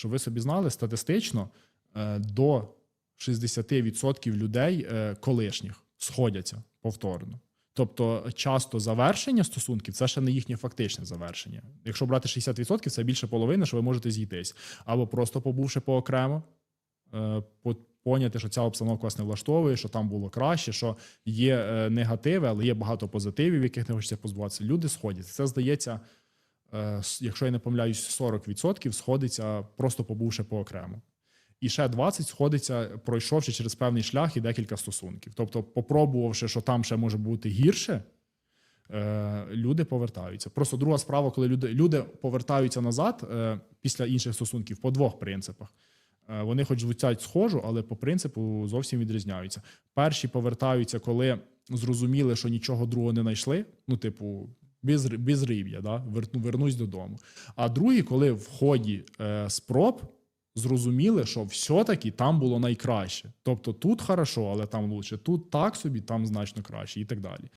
Щоб ви собі знали, статистично е, до 60% людей е, колишніх сходяться повторно. Тобто, часто завершення стосунків це ще не їхнє фактичне завершення. Якщо брати 60%, це більше половини, що ви можете зійтись. Або просто побувши е, по- поняти, що ця обстановка вас не влаштовує, що там було краще, що є негативи, але є багато позитивів, яких не хочеться позбуватися. Люди сходяться. Це здається, якщо я не помиляюсь, 40% сходиться просто побувши поокремо. І ще 20 сходиться, пройшовши через певний шлях і декілька стосунків. Тобто, попробувавши, що там ще може бути гірше, е, люди повертаються. Просто друга справа, коли люди, люди повертаються назад е, після інших стосунків по двох принципах. Е, Вони хоч звучать схожу, але по принципу зовсім відрізняються. Перші повертаються, коли зрозуміли, що нічого другого не знайшли. Ну, типу, без, безрив'я, да? верну, вернусь додому. А другі, коли в ході е, спроб зрозуміли, що все-таки там було найкраще. Тобто тут хорошо, але там лучше, тут так собі, там значно краще і так далі.